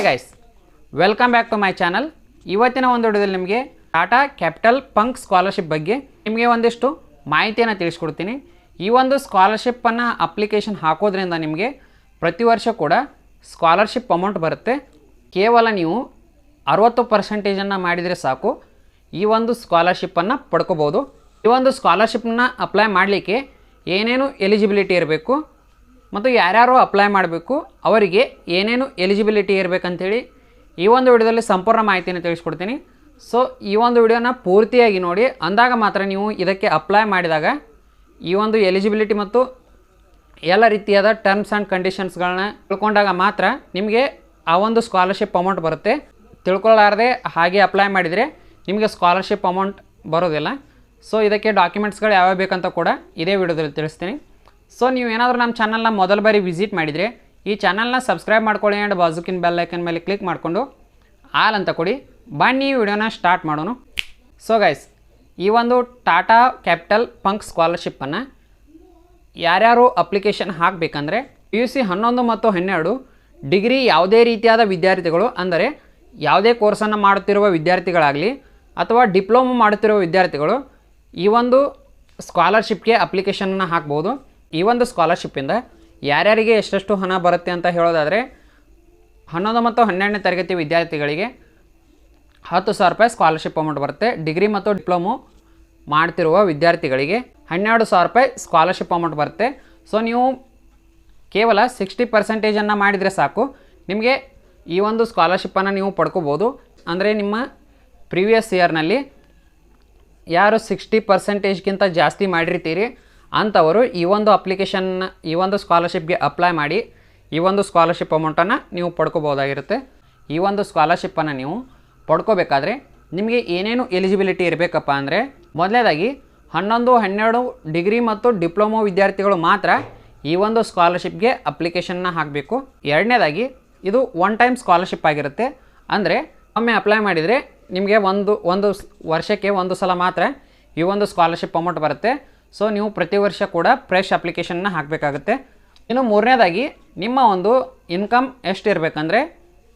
Hi guys welcome back to my channel ಇವತ್ತಿನ ಒಂದು ವಿಡಿಯೋದಲ್ಲಿ ನಿಮಗೆ ಟಾಟಾ ಕ್ಯಾಪಿಟಲ್ ಪಂಕ್ ಸ್ಕಾಲರ್ಶಿಪ್ ಬಗ್ಗೆ ನಿಮಗೆ ಒಂದಿಷ್ಟು ಮಾಹಿತಿಯನ್ನು ತಿಳಿಸ್ಕೊಡ್ತೀನಿ. ಈ ಒಂದು ಸ್ಕಾಲರ್ಶಿಪ್ಪನ್ನು ಅಪ್ಲಿಕೇಶನ್ ಹಾಕೋದ್ರಿಂದ ನಿಮಗೆ ಪ್ರತಿ ವರ್ಷ ಕೂಡ ಸ್ಕಾಲರ್ಶಿಪ್ ಅಮೌಂಟ್ ಬರುತ್ತೆ. ಕೇವಲ ನೀವು ಅರವತ್ತು ಪರ್ಸೆಂಟೇಜನ್ನು ಮಾಡಿದರೆ ಸಾಕು. ಈ ಒಂದು ಸ್ಕಾಲರ್ಶಿಪ್ಪನ್ನು ಪಡ್ಕೋಬೋದು ಈ ಒಂದು ಸ್ಕಾಲರ್ಶಿಪ್ನ ಅಪ್ಲೈ ಮಾಡಲಿಕ್ಕೆ ಏನೇನು ಎಲಿಜಿಬಿಲಿಟಿ ಇರಬೇಕು ಮತ್ತು ಯಾರ್ಯಾರು ಅಪ್ಲೈ ಮಾಡಬೇಕು, ಅವರಿಗೆ ಏನೇನು ಎಲಿಜಿಬಿಲಿಟಿ ಇರಬೇಕಂತೇಳಿ ಈ ಒಂದು ವಿಡಿಯೋದಲ್ಲಿ ಸಂಪೂರ್ಣ ಮಾಹಿತಿಯನ್ನು ತಿಳಿಸ್ಕೊಡ್ತೀನಿ. ಸೊ ಈ ಒಂದು ವಿಡಿಯೋನ ಪೂರ್ತಿಯಾಗಿ ನೋಡಿ, ಅಂದಾಗ ಮಾತ್ರ ನೀವು ಇದಕ್ಕೆ ಅಪ್ಲೈ ಮಾಡಿದಾಗ ಈ ಒಂದು ಎಲಿಜಿಬಿಲಿಟಿ ಮತ್ತು ಎಲ್ಲ ರೀತಿಯಾದ ಟರ್ಮ್ಸ್ ಆ್ಯಂಡ್ ಕಂಡೀಷನ್ಸ್ಗಳನ್ನ ತಿಳ್ಕೊಂಡಾಗ ಮಾತ್ರ ನಿಮಗೆ ಆ ಒಂದು ಸ್ಕಾಲರ್ಶಿಪ್ ಅಮೌಂಟ್ ಬರುತ್ತೆ. ತಿಳ್ಕೊಳ್ಳಾರದೆ ಹಾಗೆ ಅಪ್ಲೈ ಮಾಡಿದರೆ ನಿಮಗೆ ಸ್ಕಾಲರ್ಶಿಪ್ ಅಮೌಂಟ್ ಬರೋದಿಲ್ಲ. ಸೊ ಇದಕ್ಕೆ ಡಾಕ್ಯುಮೆಂಟ್ಸ್ಗಳು ಯಾವ್ಯಾವ ಬೇಕಂತ ಕೂಡ ಇದೇ ವಿಡಿಯೋದಲ್ಲಿ ತಿಳಿಸ್ತೀನಿ. ಸೊ ನೀವು ಏನಾದರೂ ನಮ್ಮ ಚಾನಲ್ನ ಮೊದಲ ಬಾರಿ ವಿಸಿಟ್ ಮಾಡಿದರೆ, ಈ ಚಾನಲ್ನ ಸಬ್ಸ್ಕ್ರೈಬ್ ಮಾಡ್ಕೊಳ್ಳಿ ಆ್ಯಂಡ್ ಬಾಜುಕಿನ ಬೆಲ್ ಐಕನ್ ಮೇಲೆ ಕ್ಲಿಕ್ ಮಾಡಿಕೊಂಡು ಆಲ್ ಅಂತ ಕೊಡಿ. ಬನ್ನಿ ವಿಡಿಯೋನ ಸ್ಟಾರ್ಟ್ ಮಾಡೋಣ. ಸೊ ಗೈಸ್ ಈ ಒಂದು ಟಾಟಾ ಕ್ಯಾಪಿಟಲ್ ಪಂಕ್ ಸ್ಕಾಲರ್ಶಿಪ್ಪನ್ನು ಯಾರ್ಯಾರು ಅಪ್ಲಿಕೇಶನ್ ಹಾಕಬೇಕಂದ್ರೆ ಪಿ ಯು ಸಿ ಹನ್ನೊಂದು ಮತ್ತು ಹನ್ನೆರಡು ಡಿಗ್ರಿ ಯಾವುದೇ ರೀತಿಯಾದ ವಿದ್ಯಾರ್ಥಿಗಳು, ಅಂದರೆ ಯಾವುದೇ ಕೋರ್ಸನ್ನು ಮಾಡುತ್ತಿರುವ ವಿದ್ಯಾರ್ಥಿಗಳಾಗಲಿ ಅಥವಾ ಡಿಪ್ಲೊಮೊ ಮಾಡುತ್ತಿರುವ ವಿದ್ಯಾರ್ಥಿಗಳು ಈ ಒಂದು ಸ್ಕಾಲರ್ಶಿಪ್ಗೆ ಅಪ್ಲಿಕೇಶನನ್ನು ಹಾಕ್ಬೋದು. ಈ ಒಂದು ಸ್ಕಾಲರ್ಶಿಪ್ಪಿಂದ ಯಾರ್ಯಾರಿಗೆ ಎಷ್ಟೆಷ್ಟು ಹಣ ಬರುತ್ತೆ ಅಂತ ಹೇಳೋದಾದರೆ, ಹನ್ನೊಂದು ಮತ್ತು ಹನ್ನೆರಡನೇ ತರಗತಿ ವಿದ್ಯಾರ್ಥಿಗಳಿಗೆ ಹತ್ತು ಸಾವಿರ ರೂಪಾಯಿ ಸ್ಕಾಲರ್ಶಿಪ್ ಅಮೌಂಟ್ ಬರುತ್ತೆ. ಡಿಗ್ರಿ ಮತ್ತು ಡಿಪ್ಲೊಮೊ ಮಾಡ್ತಿರುವ ವಿದ್ಯಾರ್ಥಿಗಳಿಗೆ ಹನ್ನೆರಡು ಸಾವಿರ ರೂಪಾಯಿ ಸ್ಕಾಲರ್ಶಿಪ್ ಅಮೌಂಟ್ ಬರುತ್ತೆ. ಸೊ ನೀವು ಕೇವಲ ಸಿಕ್ಸ್ಟಿ ಪರ್ಸೆಂಟೇಜನ್ನು ಮಾಡಿದರೆ ಸಾಕು. ನಿಮಗೆ ಈ ಒಂದು ಸ್ಕಾಲರ್ಶಿಪ್ಪನ್ನು ನೀವು ಪಡ್ಕೋಬೋದು. ಅಂದರೆ ನಿಮ್ಮ ಪ್ರೀವಿಯಸ್ ಇಯರ್ನಲ್ಲಿ ಯಾರು ಸಿಕ್ಸ್ಟಿ ಪರ್ಸೆಂಟೇಜ್ಗಿಂತ ಜಾಸ್ತಿ ಮಾಡಿರ್ತೀರಿ ಅಂಥವರು ಈ ಒಂದು ಅಪ್ಲಿಕೇಶನ್ ಈ ಒಂದು ಸ್ಕಾಲರ್ಶಿಪ್ಗೆ ಅಪ್ಲೈ ಮಾಡಿ ಈ ಒಂದು ಸ್ಕಾಲರ್ಶಿಪ್ ಅಮೌಂಟನ್ನು ನೀವು ಪಡ್ಕೋಬೋದಾಗಿರುತ್ತೆ ಈ ಒಂದು ಸ್ಕಾಲರ್ಶಿಪ್ಪನ್ನು ನೀವು ಪಡ್ಕೋಬೇಕಾದ್ರೆ ನಿಮಗೆ ಏನೇನು ಎಲಿಜಿಬಿಲಿಟಿ ಇರಬೇಕಪ್ಪ ಅಂದರೆ ಮೊದಲನೇದಾಗಿ ಹನ್ನೊಂದು, ಹನ್ನೆರಡು ಡಿಗ್ರಿ ಮತ್ತು ಡಿಪ್ಲೊಮೊ ವಿದ್ಯಾರ್ಥಿಗಳು ಮಾತ್ರ ಈ ಒಂದು ಸ್ಕಾಲರ್ಶಿಪ್ಗೆ ಅಪ್ಲಿಕೇಶನ್ನ ಹಾಕಬೇಕು. ಎರಡನೇದಾಗಿ ಇದು ಒನ್ ಟೈಮ್ ಸ್ಕಾಲರ್ಶಿಪ್ ಆಗಿರುತ್ತೆ. ಅಂದರೆ ಒಮ್ಮೆ ಅಪ್ಲೈ ಮಾಡಿದರೆ ನಿಮಗೆ ಒಂದು ಒಂದು ವರ್ಷಕ್ಕೆ ಒಂದು ಸಲ ಮಾತ್ರ ಈ ಒಂದು ಸ್ಕಾಲರ್ಶಿಪ್ ಅಮೌಂಟ್ ಬರುತ್ತೆ. ಸೊ ನೀವು ಪ್ರತಿ ವರ್ಷ ಕೂಡ ಫ್ರೆಶ್ ಅಪ್ಲಿಕೇಶನ್ನ ಹಾಕಬೇಕಾಗುತ್ತೆ. ಇನ್ನು ಮೂರನೇದಾಗಿ, ನಿಮ್ಮ ಒಂದು ಇನ್ಕಮ್ ಎಷ್ಟಿರಬೇಕಂದ್ರೆ,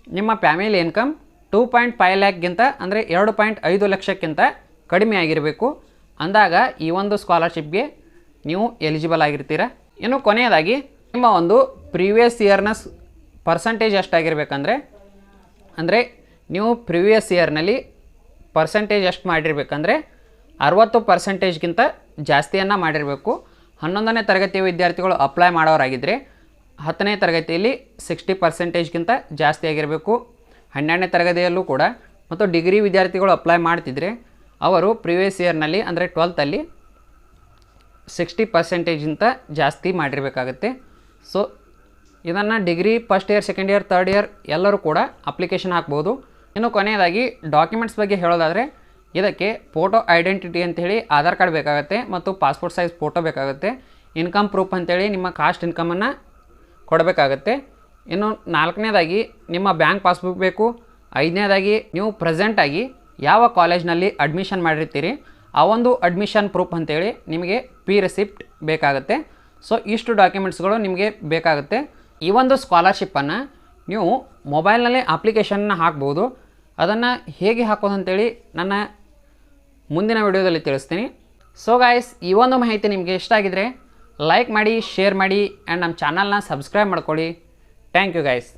ನಿಮ್ಮ family income two point five ಲ್ಯಾಕ್ಗಿಂತ ಅಂದರೆ ಎರಡು ಪಾಯಿಂಟ್ ಐದು ಲಕ್ಷಕ್ಕಿಂತ ಕಡಿಮೆ ಆಗಿರಬೇಕು. ಅಂದಾಗ ಈ ಒಂದು ಸ್ಕಾಲರ್ಶಿಪ್ಗೆ ನೀವು ಎಲಿಜಿಬಲ್ ಆಗಿರ್ತೀರ. ಇನ್ನು ಕೊನೆಯದಾಗಿ, ನಿಮ್ಮ ಒಂದು ಪ್ರೀವಿಯಸ್ ಇಯರ್ನ ಪರ್ಸಂಟೇಜ್ ಎಷ್ಟಾಗಿರ್ಬೇಕಂದ್ರೆ, ಅಂದರೆ ನೀವು ಪ್ರಿವಿಯಸ್ ಇಯರ್ನಲ್ಲಿ ಪರ್ಸಂಟೇಜ್ ಎಷ್ಟು ಮಾಡಿರ್ಬೇಕಂದ್ರೆ ಅರವತ್ತು ಪರ್ಸೆಂಟೇಜ್ಗಿಂತ ಜಾಸ್ತಿಯನ್ನು ಮಾಡಿರಬೇಕು. ಹನ್ನೊಂದನೇ ತರಗತಿಯ ವಿದ್ಯಾರ್ಥಿಗಳು ಅಪ್ಲೈ ಮಾಡೋರಾಗಿದ್ದರೆ ಹತ್ತನೇ ತರಗತಿಯಲ್ಲಿ ಸಿಕ್ಸ್ಟಿ ಪರ್ಸೆಂಟೇಜ್ಗಿಂತ ಜಾಸ್ತಿ ಆಗಿರಬೇಕು. ಹನ್ನೆರಡನೇ ತರಗತಿಯಲ್ಲೂ ಕೂಡ. ಮತ್ತು ಡಿಗ್ರಿ ವಿದ್ಯಾರ್ಥಿಗಳು ಅಪ್ಲೈ ಮಾಡ್ತಿದ್ರೆ ಅವರು ಪ್ರಿವಿಯಸ್ ಇಯರ್ನಲ್ಲಿ ಅಂದರೆ ಟ್ವೆಲ್ತಲ್ಲಿ ಸಿಕ್ಸ್ಟಿ ಪರ್ಸೆಂಟೇಜ್ಗಿಂತ ಜಾಸ್ತಿ ಮಾಡಿರಬೇಕಾಗತ್ತೆ. ಸೊ ಇದನ್ನು degree first year second year third year ಎಲ್ಲರೂ ಕೂಡ ಅಪ್ಲಿಕೇಶನ್ ಹಾಕ್ಬೋದು. ಇನ್ನು ಕೊನೆಯದಾಗಿ ಡಾಕ್ಯುಮೆಂಟ್ಸ್ ಬಗ್ಗೆ ಹೇಳೋದಾದರೆ ಇದಕ್ಕೆ ಫೋಟೋ ಐಡೆಂಟಿಟಿ ಅಂತೇಳಿ ಆಧಾರ್ ಕಾರ್ಡ್ ಬೇಕಾಗುತ್ತೆ ಮತ್ತು ಪಾಸ್ಪೋರ್ಟ್ ಸೈಜ್ ಫೋಟೋ ಬೇಕಾಗುತ್ತೆ. ಇನ್ಕಮ್ ಪ್ರೂಫ್ ಅಂತೇಳಿ ನಿಮ್ಮ ಕಾಸ್ಟ್ ಇನ್ಕಮನ್ನು ಕೊಡಬೇಕಾಗತ್ತೆ. ಇನ್ನು ನಾಲ್ಕನೇದಾಗಿ ನಿಮ್ಮ ಬ್ಯಾಂಕ್ ಪಾಸ್ಬುಕ್ ಬೇಕು. ಐದನೇದಾಗಿ ನೀವು ಪ್ರೆಸೆಂಟಾಗಿ ಯಾವ ಕಾಲೇಜ್ನಲ್ಲಿ ಅಡ್ಮಿಷನ್ ಮಾಡಿರ್ತೀರಿ, ಆ ಒಂದು ಅಡ್ಮಿಷನ್ ಪ್ರೂಫ್ ಅಂತೇಳಿ ನಿಮಗೆ ಪಿ ರೆಸಿಪ್ಟ್ ಬೇಕಾಗುತ್ತೆ. ಸೊ ಇಷ್ಟು ಡಾಕ್ಯುಮೆಂಟ್ಸ್ಗಳು ನಿಮಗೆ ಬೇಕಾಗುತ್ತೆ. ಈ ಒಂದು ಸ್ಕಾಲರ್ಶಿಪ್ಪನ್ನು ನೀವು ಮೊಬೈಲ್ನಲ್ಲಿ ಅಪ್ಲಿಕೇಶನ್ನ ಹಾಕ್ಬೋದು. ಅದನ್ನು ಹೇಗೆ ಹಾಕೋದು ಅಂತೇಳಿ ನನ್ನ ಮುಂದಿನ ವಿಡಿಯೋದಲ್ಲಿ ತಿಳಿಸ್ತೀನಿ. ಸೊ ಗಾಯ್ಸ್ ಈ ಒಂದು ಮಾಹಿತಿ ನಿಮಗೆ ಇಷ್ಟ ಆಗಿದ್ರೆ ಲೈಕ್ ಮಾಡಿ ಶೇರ್ ಮಾಡಿ ಆ್ಯಂಡ್ ನಮ್ಮ ಚಾನಲ್ನ ಸಬ್ಸ್ಕ್ರೈಬ್ ಮಾಡ್ಕೊಳ್ಳಿ. Thank you guys